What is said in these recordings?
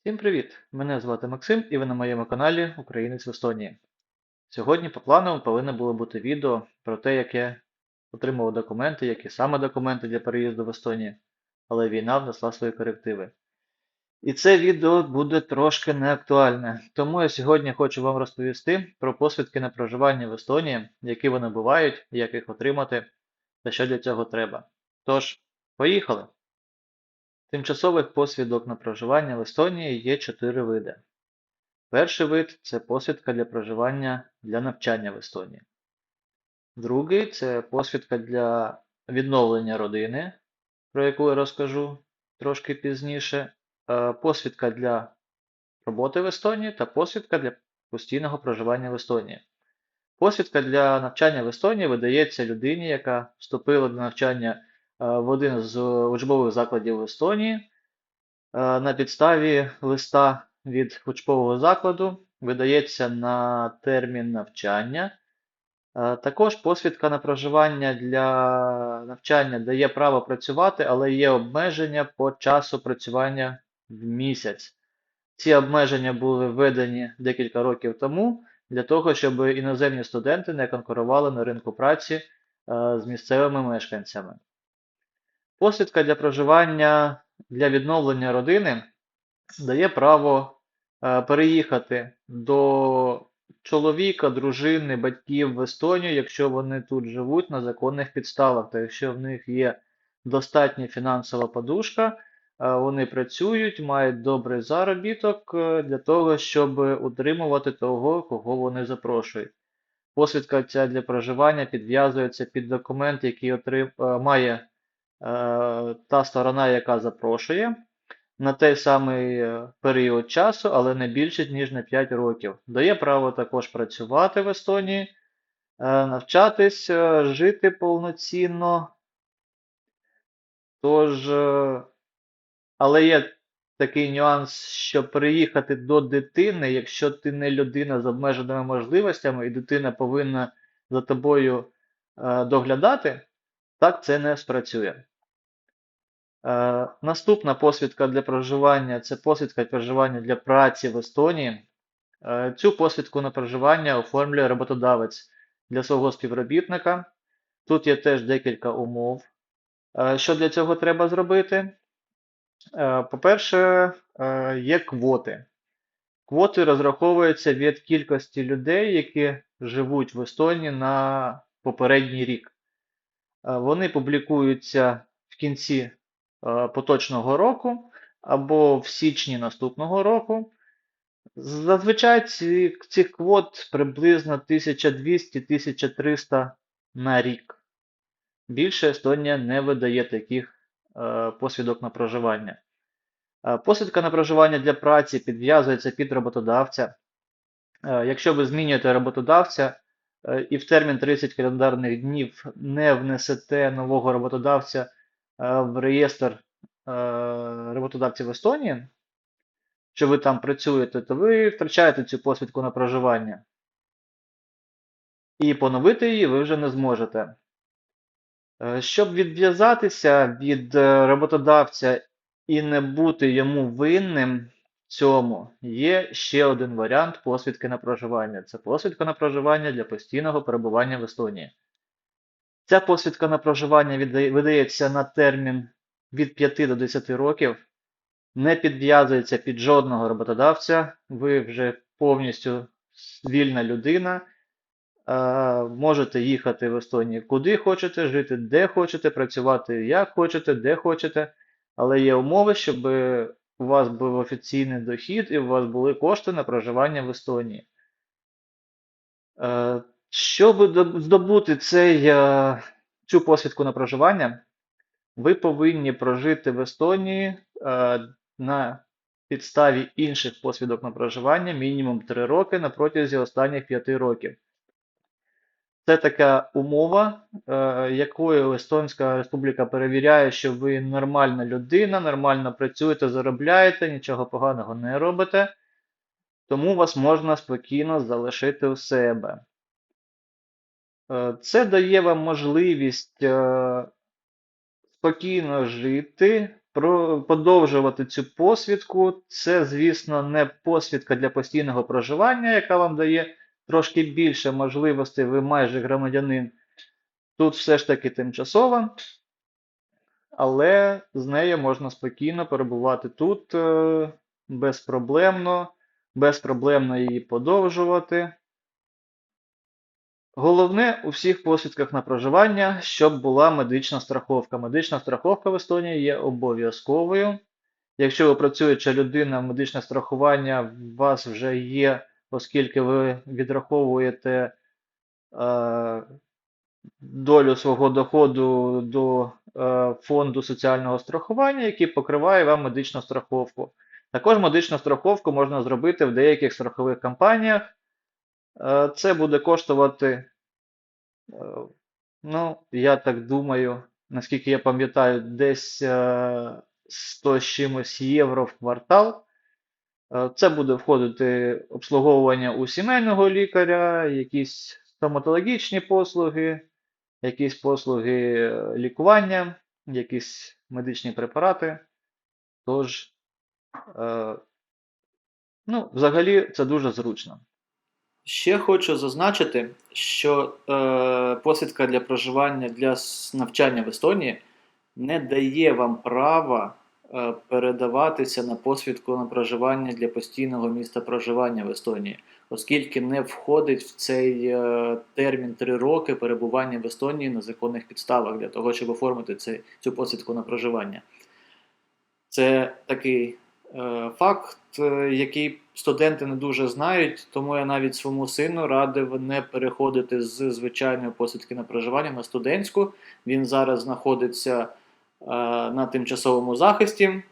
Всім привіт! Мене звати Максим і ви на моєму каналі Українець в Естонії. Сьогодні по плану повинно було бути відео про те, як я отримав документи, які саме документи для переїзду в Естонію, але війна внесла свої корективи. І це відео буде трошки неактуальне, тому я сьогодні хочу вам розповісти про посвідки на проживання в Естонії, які вони бувають, як їх отримати та що для цього треба. Тож, поїхали! Тимчасових посвідок на проживання в Естонії є чотири види. Перший вид це посвідка для проживання для навчання в Естонії. Другий це посвідка для відновлення родини, про яку я розкажу трошки пізніше. Е, Посвідка для роботи в Естонії та посвідка для постійного проживання в Естонії. Посвідка для навчання в Естонії видається людині, яка вступила до навчання в один з учбових закладів в Естонії. Е, На підставі листа від учбового закладу видається на термін навчання. Е, Також посвідка на проживання для навчання дає право працювати, але є обмеження по часу працювання в місяць. Ці обмеження були введені декілька років тому для того, щоб іноземні студенти не конкурували на ринку праці е, з місцевими мешканцями. Посвідка для проживання для відновлення родини дає право е, переїхати до чоловіка, дружини, батьків в Естонію, якщо вони тут живуть на законних підставах, та якщо в них є достатня фінансова подушка, е, вони працюють, мають добрий заробіток е, для того, щоб утримувати того, кого вони запрошують. Посвідка ця для проживання підв'язується під документ, який отрим... має та сторона, яка запрошує, на той самий е, період часу, але не більше, ніж на 5 років. Дає право також працювати в Естонії, е, навчатись, е, жити повноцінно. Тож, е, але є такий нюанс, що приїхати до дитини, якщо ти не людина з обмеженими можливостями, і дитина повинна за тобою е, доглядати, так це не спрацює. Е, Наступна посвідка для проживання це посвідка проживання для праці в Естонії. Е, Цю посвідку на проживання оформлює роботодавець для свого співробітника. Тут є теж декілька умов. Е, Що для цього треба зробити? По-перше, є квоти. Квоти розраховуються від кількості людей, які живуть в Естонії на попередній рік. Вони публікуються в кінці поточного року або в січні наступного року. Зазвичай ці, цих квот приблизно 1200-1300 на рік. Більше Естонія не видає таких е, посвідок на проживання. Е, Посвідка на проживання для праці підв'язується під роботодавця. Е, Якщо ви змінюєте роботодавця е, і в термін 30 календарних днів не внесете нового роботодавця е, в реєстр е, роботодавців Естонії, що ви там працюєте, то ви втрачаєте цю посвідку на проживання. І поновити її ви вже не зможете. Е, Щоб відв'язатися від е, роботодавця і не бути йому винним цьому, є ще один варіант посвідки на проживання. Це посвідка на проживання для постійного перебування в Естонії. Ця посвідка на проживання видається на термін від 5 до 10 років, не підв'язується під жодного роботодавця, ви вже повністю вільна людина. Е, Можете їхати в Естонію куди хочете, жити де хочете, працювати як хочете, де хочете. Але є умови, щоб у вас був офіційний дохід і у вас були кошти на проживання в Естонії. Щоб здобути цей, е, цю посвідку на проживання, ви повинні прожити в Естонії е, на підставі інших посвідок на проживання мінімум 3 роки на протязі останніх 5 років. Це така умова, е, якою Естонська Республіка перевіряє, що ви нормальна людина, нормально працюєте, заробляєте, нічого поганого не робите, тому вас можна спокійно залишити у себе. Е, Це дає вам можливість е, спокійно жити подовжувати цю посвідку. Це, звісно, не посвідка для постійного проживання, яка вам дає трошки більше можливостей, ви майже громадянин. Тут все ж таки тимчасова, але з нею можна спокійно перебувати тут е, безпроблемно, безпроблемно її подовжувати. Головне у всіх посвідках на проживання, щоб була медична страховка. Медична страховка в Естонії є обов'язковою. Якщо ви працююча людина, медичне страхування у вас вже є, оскільки ви відраховуєте е, долю свого доходу до е, фонду соціального страхування, який покриває вам медичну страховку. Також медичну страховку можна зробити в деяких страхових компаніях. Е, Це буде коштувати, е, ну, я так думаю, наскільки я пам'ятаю, десь е, 100 з чимось євро в квартал. Е, Це буде входити обслуговування у сімейного лікаря, якісь стоматологічні послуги, якісь послуги е, лікування, якісь медичні препарати. Тож, е, ну, взагалі, це дуже зручно. Ще хочу зазначити, що е, посвідка для проживання для навчання в Естонії не дає вам права е, передаватися на посвідку на проживання для постійного міста проживання в Естонії, оскільки не входить в цей е, термін 3 роки перебування в Естонії на законних підставах для того, щоб оформити цей, цю посвідку на проживання. Це такий факт, е, який студенти не дуже знають, тому я навіть своєму сину радив не переходити з звичайної посвідки на проживання на студентську. Він зараз знаходиться е, на тимчасовому захисті.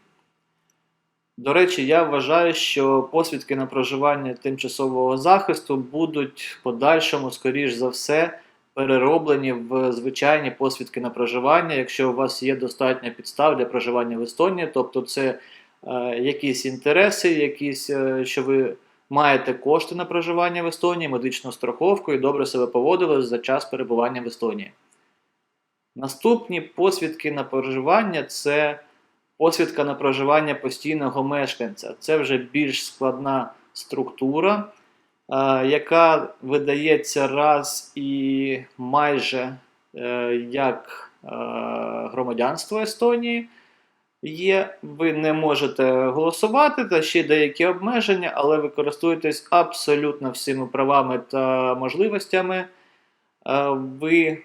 До речі, я вважаю, що посвідки на проживання тимчасового захисту будуть в подальшому, скоріш за все, перероблені в звичайні посвідки на проживання, якщо у вас є достатньо підстав для проживання в Естонії, тобто це е, якісь інтереси, якісь, е, що ви маєте кошти на проживання в Естонії, медичну страховку і добре себе поводили за час перебування в Естонії. Наступні посвідки на проживання це посвідка на проживання постійного мешканця. Це вже більш складна структура, е, яка видається раз і майже е, як е, громадянство Естонії. Є, ви не можете голосувати, та ще деякі обмеження, але ви користуєтесь абсолютно всіма правами та можливостями. Е, Ви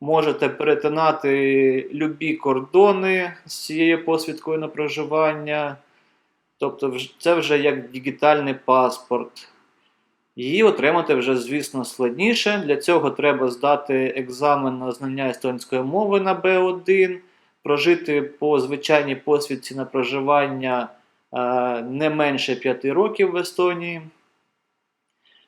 можете перетинати любі кордони з цією посвідкою на проживання. Тобто, це вже як дігітальний паспорт. Її отримати вже, звісно, складніше. Для цього треба здати екзамен на знання естонської мови на B1, прожити по звичайній посвідці на проживання е, не менше 5 років в Естонії.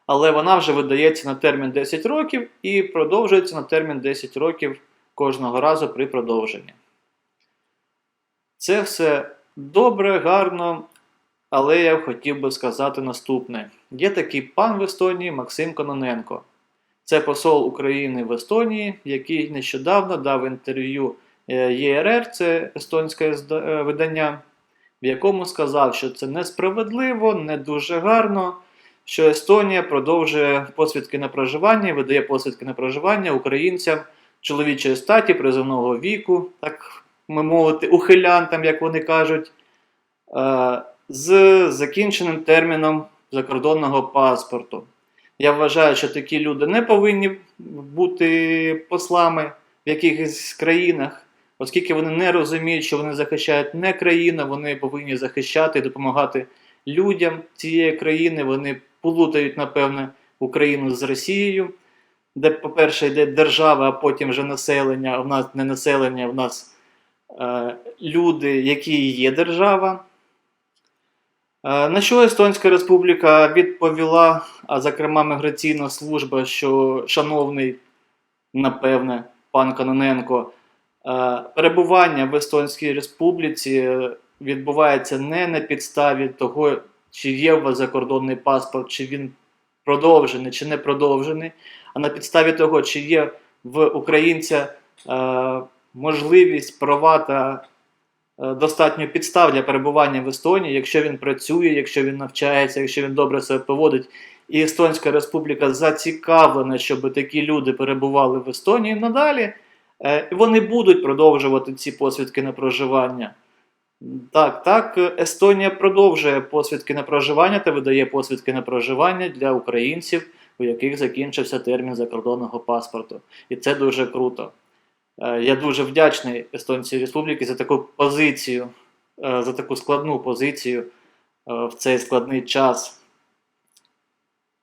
Але вона вже видається на термін 10 років і продовжується на термін 10 років кожного разу при продовженні. Це все добре, гарно, але я хотів би сказати наступне: є такий пан в Естонії Максим Кононенко. Це посол України в Естонії, який нещодавно дав інтерв'ю ЄРР, це естонське е, видання, в якому сказав, що це несправедливо, не дуже гарно, що Естонія продовжує посвідки на проживання видає посвідки на проживання українцям чоловічої статі, призовного віку, так ми мовити, ухилянтам, як вони кажуть, е, з закінченим терміном закордонного паспорту. Я вважаю, що такі люди не повинні бути послами в якихось країнах, оскільки вони не розуміють, що вони захищають не країну, вони повинні захищати і допомагати людям цієї країни. Вони плутають, напевне, Україну з Росією, де, по-перше, йде держава, а потім вже населення. А в нас не населення, в нас е, люди, які є держава. Е, На що Естонська Республіка відповіла, а зокрема міграційна служба, що шановний, напевне, пан Кононенко, е, перебування в Естонській Республіці відбувається не на підставі того, чи є у вас закордонний паспорт, чи він продовжений, чи не продовжений, а на підставі того, чи є в українця е, можливість, права та е, достатньо підстав для перебування в Естонії, якщо він працює, якщо він навчається, якщо він добре себе поводить. І Естонська Республіка зацікавлена, щоб такі люди перебували в Естонії надалі. Е, і Вони будуть продовжувати ці посвідки на проживання. Так, так, е, Естонія продовжує посвідки на проживання та видає посвідки на проживання для українців, у яких закінчився термін закордонного паспорту. І це дуже круто. Е, Я дуже вдячний Естонській Республіці за таку позицію, е, за таку складну позицію е, в цей складний час.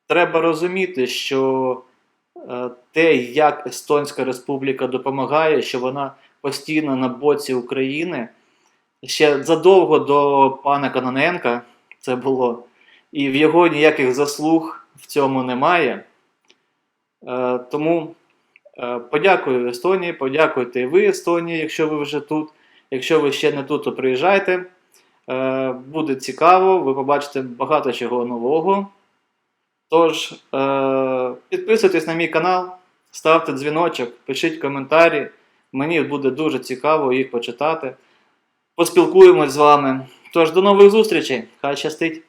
Треба розуміти, що е, те, як Естонська Республіка допомагає, що вона постійно на боці України. Ще задовго до пана Каноненка це було, і в його ніяких заслуг в цьому немає. Е, тому е, подякую Естонії, подякуйте і ви, Естонії, якщо ви вже тут. Якщо ви ще не тут, то приїжджайте. Е, буде цікаво, ви побачите багато чого нового. Тож, е, підписуйтесь на мій канал, ставте дзвіночок, пишіть коментарі. Мені буде дуже цікаво їх почитати. Поспілкуємось з вами. Тож, до нових зустрічей! Хай щастить!